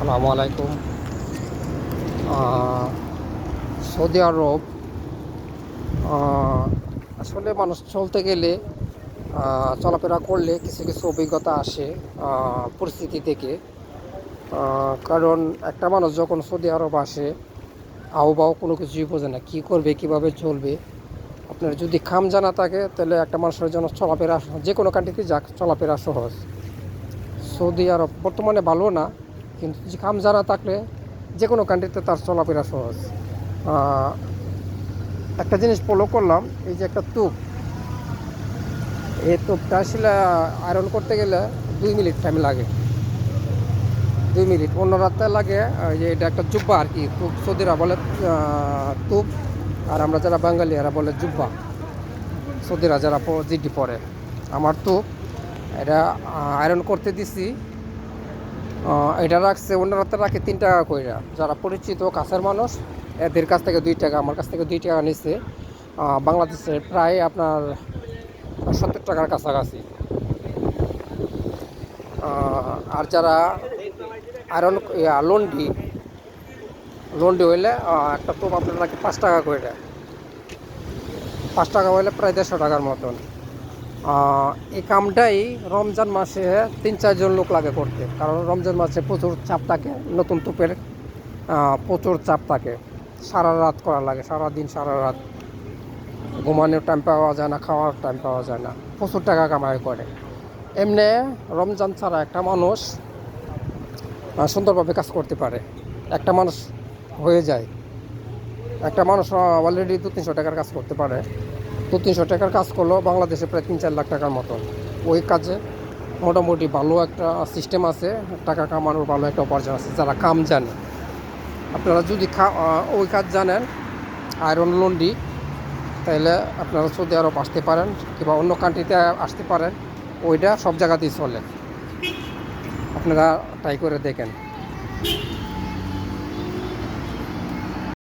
আসসালামু আলাইকুম। সৌদি আরব আসলে মানুষ চলতে গেলে চলাফেরা করলে কিছু কিছু অভিজ্ঞতা আসে পরিস্থিতি থেকে। কারণ একটা মানুষ যখন সৌদি আরব আসে আহ্বাও কোনো কিছুই বোঝে না, কী করবে, কীভাবে চলবে। আপনার যদি খাম জানা থাকে, তাহলে একটা মানুষের জন্য চলাফেরা যে কোনো কান্ট্রিতে যাক, চলাফেরা সহজ। সৌদি আরব বর্তমানে ভালো না কিন্তু যে কাম জানা থাকলে যে কোনো কান্ট্রিতে তার চলাফেরা সহজ। একটা জিনিস ফলো করলাম, এই যে একটা তুপ। এই তুপটা আসলে আয়রন করতে গেলে দুই মিনিট টাইম লাগে। দুই মিনিট। অন্য রাতে লাগে যে এটা একটা জুব্বা আর কি, তুপ। সৌদিরা বলে তুপ, আর আমরা যারা বাঙালি, এরা বলে জুব্বা। সৌদিরা যারা জিডি পরে। আমার তুপ, এটা আয়রন করতে দিছি। এটা রাখছে অন্যরা তো রাখে তিন টাকা কইরা। যারা পরিচিত, কাছের মানুষ, এদের কাছ থেকে দুই টাকা, আমার কাছ থেকে দুই টাকা নিচ্ছে বাংলাদেশে প্রায় আপনার সত্তর টাকার কাছাকাছি। আর যারা আয়রন লন্ডি লন্ডি হইলে একটা টোপ আপনার নাকি পাঁচ টাকা করে পাঁচ টাকা হইলে প্রায় দেড়শো টাকার মতন। এই কামটাই রমজান মাসে তিন চারজন লোক লাগে করতে। কারণ রমজান মাসে প্রচুর চাপ থাকে, নতুন তুপের প্রচুর চাপ থাকে। সারা রাত করা লাগে সারা দিন সারা রাত। ঘুমানোর টাইম পাওয়া যায় না, খাওয়ার টাইম পাওয়া যায় না, প্রচুর টাকা কামাই করে। এমনি রমজান ছাড়া একটা মানুষ সুন্দরভাবে কাজ করতে পারে। একটা মানুষ হয়ে যায়। একটা মানুষ অলরেডি দু তিনশো টাকার কাজ করতে পারে। দু তিনশো টাকার কাজ করলেও বাংলাদেশে প্রায় তিন চার লাখ টাকার মতো। ওই কাজে মোটামুটি ভালো একটা সিস্টেম আছে, টাকা কামানোর ভালো একটা উপার্জন আছে, যারা কাম জানে। আপনারা যদি ওই কাজ জানেন আয়রন লন্ডি, তাহলে আপনারা সৌদি আরব আসতে পারেন, কিংবা অন্য কান্ট্রিতে আসতে পারেন, ওইটা সব জায়গাতেই চলে। আপনারা ট্রাই করে দেখেন।